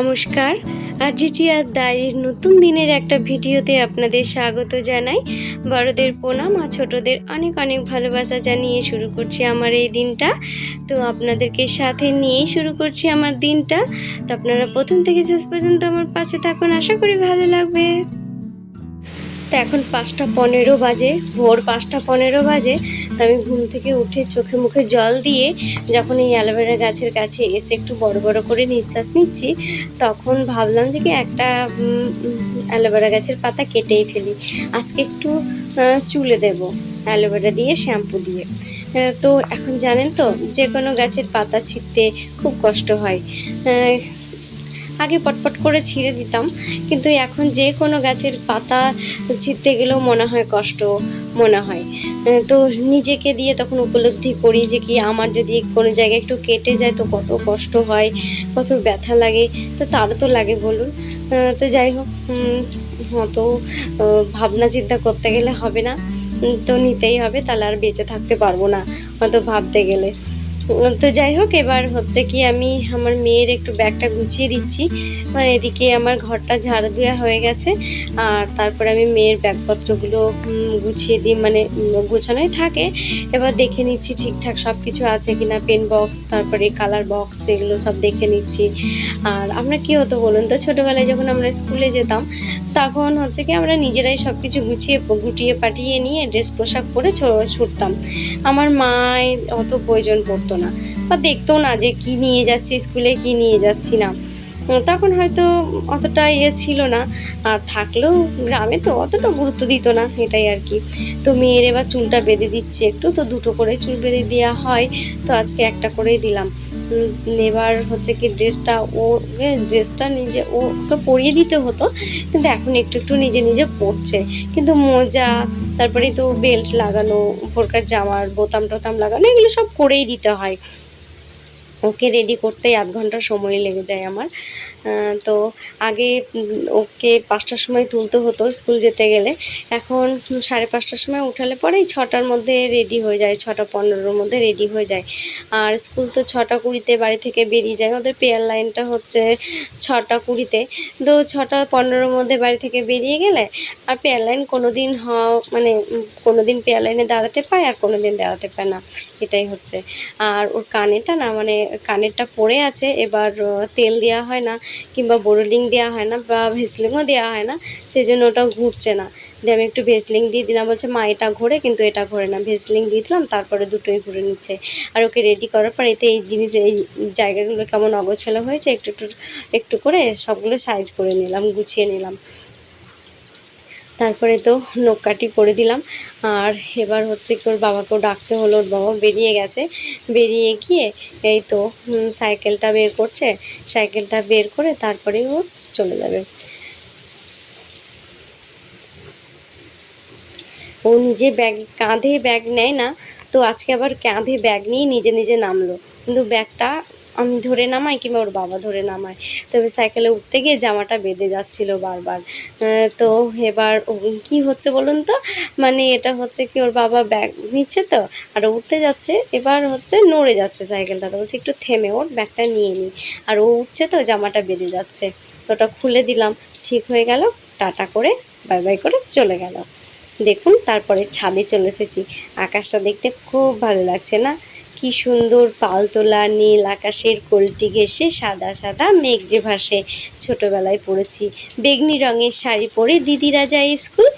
নমস্কার। আর জিটিআর ডায়েরির নতুন দিনের একটা ভিডিওতে আপনাদের স্বাগত জানাই। বড়দের প্রণাম আর ছোটদের অনেক অনেক ভালোবাসা জানিয়ে শুরু করছি আমার এই দিনটা। তো আপনাদেরকে সাথে নিয়েই শুরু করছি আমার দিনটা। তো আপনারা প্রথম থেকে শেষ পর্যন্ত আমার পাশে থাকুন। আশা করি ভালো লাগবে। তো এখন পাঁচটা পনেরো বাজে, ভোর পাঁচটা পনেরো বাজে, তো আমি ঘুম থেকে উঠে চোখে মুখে জল দিয়ে যখন এই অ্যালোভেরা গাছের কাছে এসে একটু বড় বড় করে নিঃশ্বাস নিচ্ছি, তখন ভাবলাম যে কি একটা অ্যালোভেরা গাছের পাতা কেটেই ফেলি। আজকে একটু চুলে দেব অ্যালোভেরা দিয়ে, শ্যাম্পু দিয়ে। তো এখন জানেন তো যে কোনো গাছের পাতা ছিঁড়তে খুব কষ্ট হয়। আগে পটপট করে ছিঁড়ে দিতাম। কিন্তু এখন যে কোনো গাছের পাতা ছিঁড়তে গেলেও মনে হয় কষ্ট, মনে হয়। তো নিজেকে দিয়ে তখন উপলব্ধি করি যে কি আমার যদি কোনো জায়গায় একটু কেটে যায় তো কত কষ্ট হয়, কত ব্যথা লাগে, তো তারও তো লাগে বলুন। তো যাই হোক অত ভাবনা চিন্তা করতে গেলে হবে না। তো নিতেই হবে, তাহলে আর বেঁচে থাকতে পারব না, অত ভাবতে গেলে। তো যাই হোক, এবার হচ্ছে কি আমি আমার মেয়ের একটু ব্যাগটা গুছিয়ে দিচ্ছি। মানে এদিকে আমার ঘরটা ঝাড়ু দেওয়া হয়ে গেছে। আর তারপরে আমি মেয়ের ব্যাগপত্রগুলো গুছিয়ে দিই মানে গোছানোই থাকে। এবার দেখে নিচ্ছি ঠিকঠাক সব কিছু আছে কিনা পেন বক্স তারপরে কালার বক্স এগুলো সব দেখে নিচ্ছি। আর আমরা কি হতো বলুন তো, ছোটোবেলায় যখন আমরা স্কুলে যেতাম, তখন হচ্ছে কি আমরা নিজেরাই সব কিছু গুছিয়ে, গুটিয়ে পাঠিয়ে নিয়ে ড্রেস পোশাক পরে ছুটতাম। আমার মায়ের অত প্রয়োজন পড়তো না। বা দেখতো না যে কি নিয়ে যাচ্ছে, স্কুলে কি নিয়ে যাচ্ছি না। তখন হয়তো অতটা ইয়ে ছিল না। আর থাকলেও গ্রামে তো অতটা গুরুত্ব দিত না, এটাই আর কি। তো মেয়ের এবার চুলটা বেঁধে দিচ্ছে একটু, তো দুটো করে চুল বেঁধে দেওয়া হয়। তো আজকে একটা করেই দিলাম। এবার হচ্ছে কি ড্রেসটা ও ড্রেসটা নিজে ওকে পরিয়ে দিতে হতো, কিন্তু এখন একটু একটু নিজে নিজে পরছে। কিন্তু মোজা, তারপরে তো বেল্ট লাগানো উপরকার জামার বোতাম টোতাম লাগানো, এগুলো সব করেই দিতে হয়। ওকে রেডি করতেই আধ ঘণ্টা সময় লেগে যায় আমার। তো আগে ওকে পাঁচটার সময় তুলতে হতো স্কুল যেতে গেলে। এখন সাড়ে পাঁচটার সময় উঠালে পরেই ছটার মধ্যে রেডি হয়ে যায়, ছটা পনেরোর মধ্যে রেডি হয়ে যায়। আর স্কুল তো ছটা কুড়িতে বাড়ি থেকে বেরিয়ে যায়, ওদের পেয়ার লাইনটা হচ্ছে ছটা কুড়িতে। তো ছটা পনেরোর মধ্যে বাড়ি থেকে বেরিয়ে গেলে আর পেয়ার লাইন কোনো দিন হ মানে কোনো দিন পেয়ার লাইনে দাঁড়াতে পায় আর কোনো দিন দাঁড়াতে পায় না। এটাই হচ্ছে। আর ওর কানেরটা না মানে কানেরটা পড়ে আছে, এবার তেল দেওয়া হয় না, কিংবা বোরোলিং দেওয়া হয় না, বা ভেসলিংও দেওয়া হয় না সেই জন্য ওটা ঘুরছে না। দিয়ে আমি একটু ভেসলিং দিয়ে দিলাম, বলছে, মা, এটা ঘোরে, কিন্তু এটা ঘোরে না। ভেসলিং দিয়ে দিলাম, তারপরে দুটোই ঘুরে নিচ্ছে। আর ওকে রেডি করার পর এতে এই জিনিস, এই জায়গাগুলো কেমন অগোছালো হয়েছে, একটু একটু একটু করে সবগুলো সাইজ করে নিলাম, গুছিয়ে নিলাম। তারপরে তো নখ কাটি করে দিলাম। আর এবার হচ্ছে কি ওর বাবাকেও ডাকতে হলো, ওর বাবা বেরিয়ে গেছে। বেরিয়ে গিয়ে এই তো সাইকেলটা বের করছে। সাইকেলটা বের করে তারপরে ও চলে যাবে। ও নিজে ব্যাগ, কাঁধে ব্যাগ নেয় না, তো আজকে আবার কাঁধে ব্যাগ নিয়ে নিজে নিজে নামলো। কিন্তু ব্যাগটা আমি ধরে নামাই কিংবা ওর বাবা ধরে নামায়। তবে সাইকেলে উঠতে গিয়ে জামাটা বেঁধে যাচ্ছিল বারবার। তো এবার কি হচ্ছে বলুন তো? মানে এটা হচ্ছে কি ওর বাবা ব্যাগ নিচ্ছে তো, আর উঠতে যাচ্ছে, এবার হচ্ছে নড়ে যাচ্ছে সাইকেলটা তো বলছে, একটু থেমে, ওর ব্যাগটা নিয়ে নিই আর ও উঠছে তো, জামাটা বেঁধে যাচ্ছে। তো ওটা খুলে দিলাম, ঠিক হয়ে গেল, টাটা করে বাই বাই করে চলে গেল। দেখুন, তারপরে ছাদে চলে এসেছি। আকাশটা দেখতে খুব ভালো লাগছে না? কি সুন্দর পালতোলা, নীল আকাশের কলটি ঘেঁষে সাদা সাদা মেঘ যে ভাসে। ছোটোবেলায় পড়েছি। বেগনি রঙের শাড়ি পরে দিদিরা যায় স্কুল,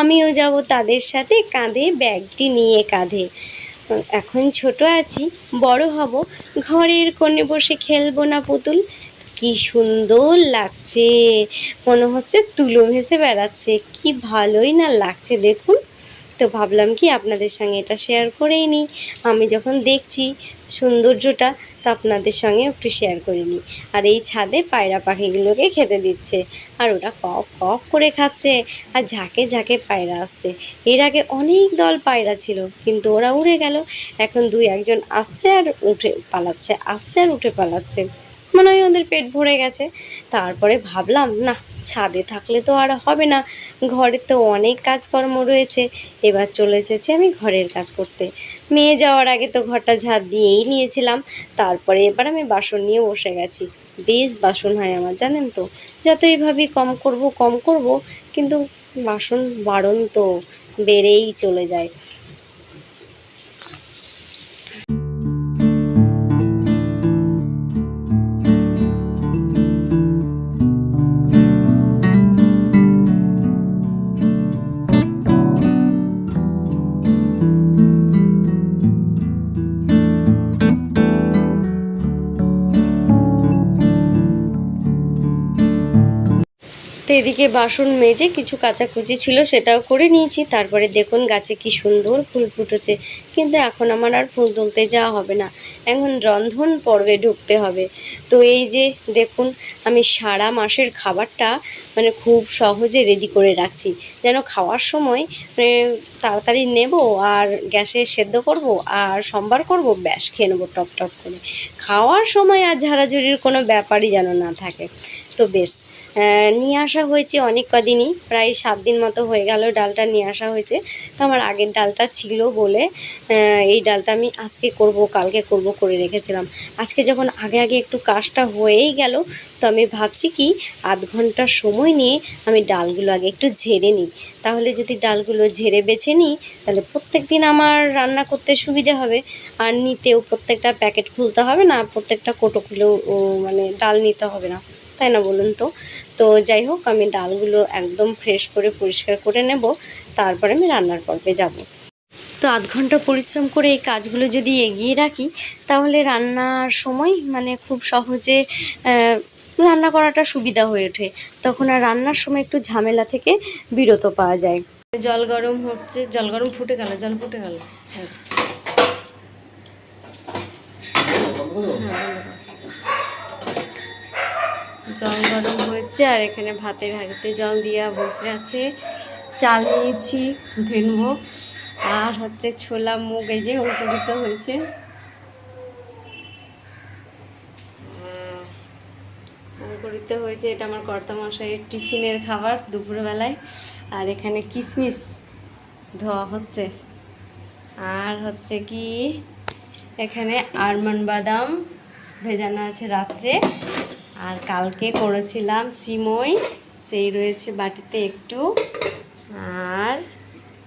আমিও যাব তাদের সাথে কাঁধে ব্যাগটি নিয়ে কাঁধে। এখন ছোট আছি, বড় হব, ঘরের কোণে বসে খেলব না পুতুল। কি সুন্দর লাগছে, মনে হচ্ছে তুলো ভেসে বেড়াচ্ছে, কি ভালোই না লাগছে, দেখুন। তো ভাবলাম কি আপনাদের সঙ্গে এটা শেয়ার করেই নিই। আমি যখন দেখছি সৌন্দর্যটা, তো আপনাদের সঙ্গে একটু শেয়ার করে নিই। আর এই ছাদে পায়রা পাখিগুলোকে খেতে দিচ্ছে। আর ওটা কপ কপ করে খাচ্ছে। আর ঝাঁকে ঝাঁকে পায়রা আসছে। এর আগে অনেক দল পায়রা ছিল, কিন্তু ওরা উড়ে গেল। এখন দুই একজন আসছে আর উঠে পালাচ্ছে, আসছে আর উঠে পালাচ্ছে। মনে হয় ওদের পেট ভরে গেছে। তারপরে ভাবলাম, না, ছাদে থাকলে তো আর হবে না। ঘরে তো অনেক কাজকর্ম রয়েছে। এবার চলে এসেছি আমি ঘরের কাজ করতে। মেয়ে যাওয়ার আগে তো ঘরটা ঝাড় দিয়েই নিয়েছিলাম। তারপরে এবার আমি বাসন নিয়ে বসে গেছি। বেশ বাসন হয় আমার, জানেন তো? যতই ভাবি কম করব কম করব, কিন্তু বাসন বাড়ন তো বেড়েই চলে যায়। তো এদিকে বাসন মেজে কিছু কাচাকুচি ছিল, সেটাও করে নিয়েছি। তারপরে দেখুন গাছে কি সুন্দর ফুল ফুটেছে। কিন্তু এখন আমার আর ফুল তুলতে যাওয়া হবে না। এখন রন্ধন পর্বে ঢুকতে হবে। তো এই যে দেখুন, আমি সারা মাসের খাবারটা মানে খুব সহজে রেডি করে রাখছি। যেন খাওয়ার সময় মানে তাড়াতাড়ি নেব আর গ্যাসে সেদ্ধ করব আর সম্বার করব, ব্যাস খেয়ে নেব টপ টপ করে। খাওয়ার সময় আর ঝাড়াঝুড়ির কোনো ব্যাপারই যেন না থাকে। তো বেশ। নিয়ে আসা হয়েছে অনেক কদিনই, প্রায় সাত দিন মতো হয়ে গেল ডালটা নিয়ে আসা হয়েছে। তো আমার আগের ডালটা ছিল বলে এই ডালটা আমি আজকে করব, কালকে করব করে রেখেছিলাম। আজকে যখন আগে আগে একটু কাজটা হয়েই গেল, তো আমি ভাবছি কি, আধ ঘণ্টার সময় নিয়ে আমি ডালগুলো আগে একটু ঝেড়ে নিই। তাহলে যদি ডালগুলো ঝেড়ে বেছে নিই, তাহলে প্রত্যেক দিন আমার রান্না করতে সুবিধে হবে। আর নিতেও প্রত্যেকটা প্যাকেট খুলতে হবে না, প্রত্যেকটা কোটো খুলেও মানে ডাল নিতে হবে না। তাই না বলুন তো? তো যাই হোক, আমি ডালগুলো একদম ফ্রেশ করে পরিষ্কার করে নেব, তারপরে আমি রান্নার পর্বে যাব। তো আধ ঘণ্টা পরিশ্রম করে এই কাজগুলো যদি এগিয়ে রাখি, তাহলে রান্নার সময় মানে খুব সহজে রান্না করাটা সুবিধা হয়ে ওঠে। তখন আর রান্নার সময় একটু ঝামেলা থেকে বিরত পাওয়া যায়। জল গরম হচ্ছে, জল গরম ফুটে গেল, জল ফুটে গেল। জল গরম হয়েছে আর এখানে ভাতের হাঁড়িতে জল দিয়া বসে আছে। চাল নিয়েছি ধুনবো আর হচ্ছে ছোলা মুগ, এই যে অঙ্কুরিত হয়েছে। অঙ্কুরিত হয়েছে, এটা আমার কর্তা মশাইয়ের টিফিনের খাবার দুপুরবেলায়। আর এখানে কিশমিশ ধোয়া হচ্ছে। আর হচ্ছে কি, এখানে আরমান বাদাম ভেজানো আছে রাত্রে। আর কালকে করেছিলাম সিমই, সেই রয়েছে বাটিতে একটু। আর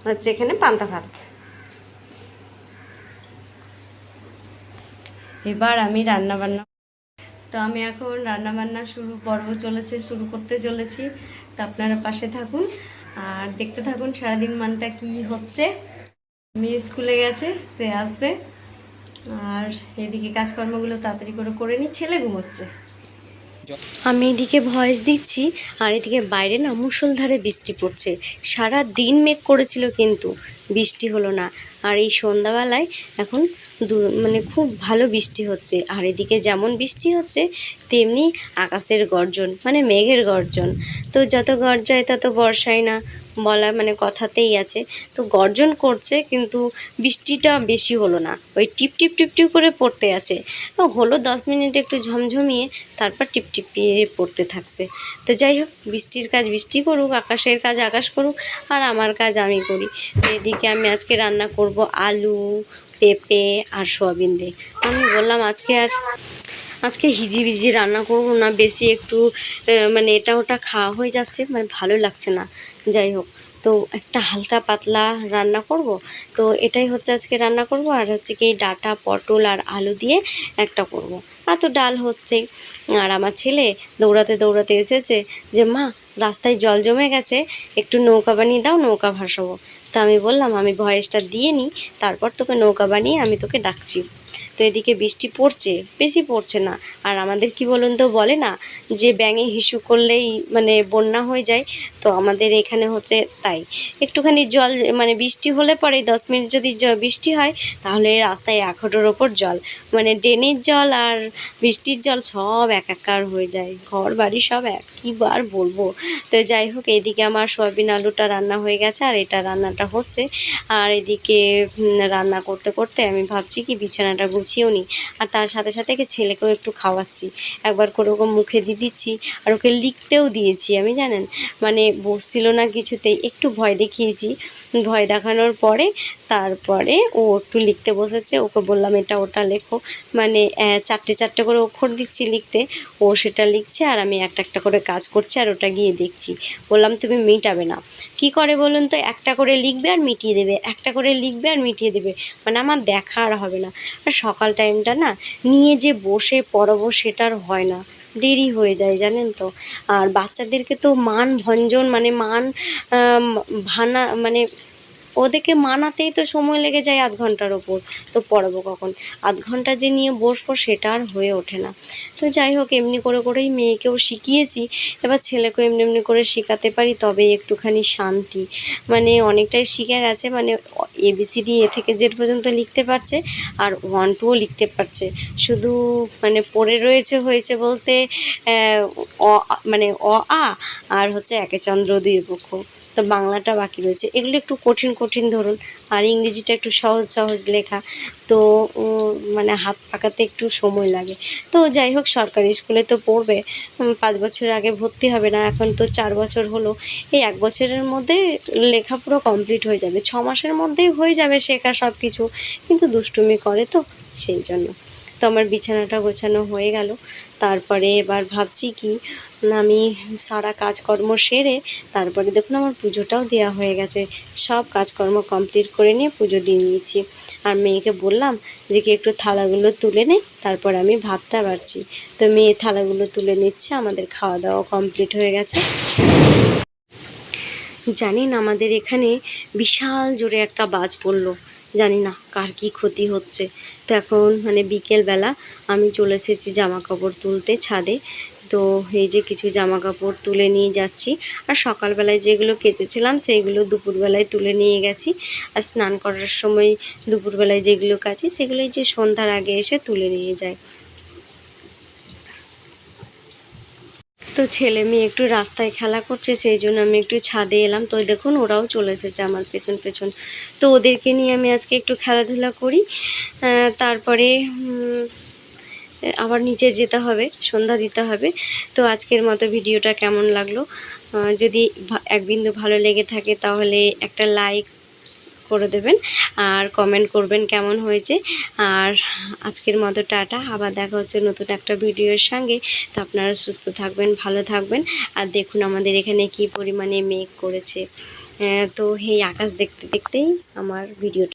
হচ্ছে এখানে পান্তা ভাত। এবার আমি রান্না বান্না তো আমি এখন রান্না বান্না শুরু, পর্ব চলেছে, শুরু করতে চলেছি। তো আপনারা পাশে থাকুন। আর দেখতে থাকুন সারাদিন মানটা কি হচ্ছে। মেয়ে স্কুলে গেছে, সে আসবে। আর এদিকে কাজকর্মগুলো তাড়াতাড়ি করে করে নিই, ছেলে ঘুমোচ্ছে। আমি এদিকে ভয়েস দিচ্ছি, আর এদিকে বাইরে না মুসলধারে বৃষ্টি পড়ছে। সারা দিন মেঘ করেছিল কিন্তু, বৃষ্টি হলো না। আর এই সন্ধ্যাবেলায় এখন মানে খুব ভালো বৃষ্টি হচ্ছে। আর এদিকে যেমন বৃষ্টি হচ্ছে, তেমনি আকাশের গর্জন মানে মেঘের গর্জন। তো যত গর্জায় তত বর্ষায় না। বলা মানে কথাতেই আছে। তো গর্জন করছে কিন্তু বৃষ্টিটা বেশি হলো না। ওই টিপ টিপ টিপ টিপ করে পড়তে আছে। হলো দশ মিনিট একটু ঝমঝমিয়ে তারপর টিপ টিপিয়ে পড়তে থাকছে। তো যাই হোক, বৃষ্টির কাজ বৃষ্টি করুক, আকাশের কাজ আকাশ করুক, আর আমার কাজ আমি করি। এদিকে আমি আজকে রান্না করব আলু, পেঁপে আর সোয়াবিন দিয়ে। আমি বললাম আজকে আর আজকে হিজি হিজিবিজি রান্না করব না, বেশি একটু মানে এটা ওটা খাওয়া হয়ে যাচ্ছে মানে ভালো লাগছে না। যাই হোক, তো একটা হালকা পাতলা রান্না করব। তো এটাই হচ্ছে আজকে রান্না করব, আর হচ্ছে কি ডাটা, পটল আর আলু দিয়ে একটা করব। আর তো ডাল হচ্ছেই আর আমার ছেলে দৌড়াতে দৌড়াতে এসেছে যে, মা, রাস্তায় জল জমে গেছে, একটু নৌকা বানিয়ে দাও, নৌকা ভাসাবো। তা আমি বললাম, আমি ভয়েসটা দিয়ে নিই, তারপর তোকে নৌকা বানিয়ে আমি তোকে ডাকছি। তো এদিকে বৃষ্টি পড়ছে, বেশি পড়ছে না। আর আমাদের কি বলুন তো, বলে না যে ব্যাঙে হিসু করলেই মানে বন্যা হয়ে যায়, তো আমাদের এখানে হচ্ছে তাই। একটুখানি জল মানে বৃষ্টি হলে পরে দশ মিনিট যদি বৃষ্টি হয়, তাহলে রাস্তায় এক ওপর জল। মানে ড্রেনের জল আর বৃষ্টির জল সব একাকার হয়ে যায়। ঘর, বাড়ি সব এক, কী বার বলব। তো যাই হোক, এদিকে আমার সয়াবিন আলুটা রান্না হয়ে গেছে, আর এটা রান্নাটা হচ্ছে। আর এদিকে রান্না করতে করতে আমি ভাবছি কি বিছানাটা মুছিও নি। আর তার সাথে সাথে একে ছেলেকেও একটু খাওয়াচ্ছি। একবার করে ওকে মুখে দিয়ে দিচ্ছি আর ওকে লিখতেও দিয়েছি, আমি জানেন? মানে বসছিল না কিছুতেই, একটু ভয় দেখিয়েছি। ভয় দেখানোর পরে তারপরে ও একটু লিখতে বসেছে, ওকে বললাম, এটা ওটা লেখো। মানে চারটে চারটে করে অক্ষর দিচ্ছি লিখতে। ও সেটা লিখছে আর আমি একটা একটা করে কাজ করছি আর ওটা গিয়ে দেখছি। বললাম, তুমি মিটাবে না। কি করে বলুন তো, একটা করে লিখবে আর মিটিয়ে দেবে, একটা করে লিখবে আর মিটিয়ে দেবে। মানে আমার দেখা আর হবে না। আর সকাল টাইমটা না নিয়ে যে বসে পড়াবো সেটার হয় না। দেরি হয়ে যায়, জানেন তো? আর বাচ্চাদেরকে তো মান ভঞ্জন মানে মান ভানা মানে ওদেরকে মানাতেই তো সময় লেগে যায় আধ ঘণ্টার ওপর। তো পড়াবো কখন? আধ ঘণ্টা যে নিয়ে বসবো সেটা আর হয়ে ওঠে না। তো যাই হোক, এমনি করে করেই মেয়েকেও শিখিয়েছি। এবার ছেলেকেও এমনি এমনি করে শেখাতে পারি তবে একটুখানি শান্তি। মানে অনেকটাই শিখে গেছে মানে এবিসিডি এ থেকে জেড পর্যন্ত লিখতে পারছে, আর ওয়ান টুও লিখতে পারছে। শুধু মানে পড়ে রয়েছে হয়েছে বলতে অ মানে অ, আ, আর হচ্ছে একে চন্দ্র দুই পক্ষ। তো বাংলাটা বাকি রয়েছে। এগুলো একটু কঠিন কঠিন ধরুন। আর ইংরেজিটা একটু সহজ সহজ লেখা। তো মানে হাত পাকাতে একটু সময় লাগে। তো যাই হোক, সরকারি স্কুলে তো পড়বে। পাঁচ বছর আগে ভর্তি হবে না। এখন তো চার বছর হলো। এই এক বছরের মধ্যে লেখা পুরো কমপ্লিট হয়ে যাবে। ছ মাসের মধ্যেই হয়ে যাবে শেখা সব কিছু কিন্তু দুষ্টুমি করে তো সেই জন্য। আমার বিছানাটা গোছানো হয়ে গেল। তারপরে এবার ভাবছি কি, আমি সারা কাজকর্ম সেরে তারপরে দেখুন আমার পুজোটাও দেওয়া হয়ে গেছে। সব কাজকর্ম কমপ্লিট করে নিয়ে পুজো দিয়ে নিয়েছি। আর মেয়েকে বললাম যে, কি একটু থালাগুলো তুলে নে, তারপর আমি ভাতটা বাড়ছি। তো মেয়ে থালাগুলো তুলে নিচ্ছে, আমাদের খাওয়া দাওয়া কমপ্লিট হয়ে গেছে। জানেন আমাদের এখানে বিশাল জোরে একটা বাজ পড়ল। জানি না কার কি ক্ষতি হচ্ছে। তো এখন মানে বিকেলবেলা আমি চলে এসেছি জামা কাপড় তুলতে ছাদে। তো এই যে কিছু জামা কাপড় তুলে নিয়ে যাচ্ছি। আর সকালবেলায় যেগুলো কেচেছিলাম সেইগুলো দুপুরবেলায় তুলে নিয়ে গেছি। আর স্নান করার সময় দুপুরবেলায় যেগুলো কাচি সেগুলোই যে সন্ধ্যার আগে এসে তুলে নিয়ে যায়। তো ছেলে মেয়ে একটু রাস্তায় খেলা করছে, সেই জন্য আমি একটু ছাদে এলাম। তো দেখুন, ওরাও চলে এসেছে আমার পেছন পেছন। তো ওদেরকে নিয়ে আমি আজকে একটু খেলাধুলা করি। তারপরে আবার নিচে যেতে হবে, সন্ধ্যা দিতে হবে। তো আজকের মতো ভিডিওটা কেমন লাগল? যদি এক বিন্দু ভালো লেগে থাকে তাহলে একটা লাইক করে দেবেন আর কমেন্ট করবেন কেমন হয়েছে। আর আজকের মতো টাটা, আবার দেখা হচ্ছে নতুন একটা ভিডিওর সঙ্গে। তো আপনারা সুস্থ থাকবেন, ভালো থাকবেন। আর দেখুন আমাদের এখানে কি পরিমাণে মেঘ করেছে। তো এই আকাশ দেখতে দেখতেই আমার ভিডিওটা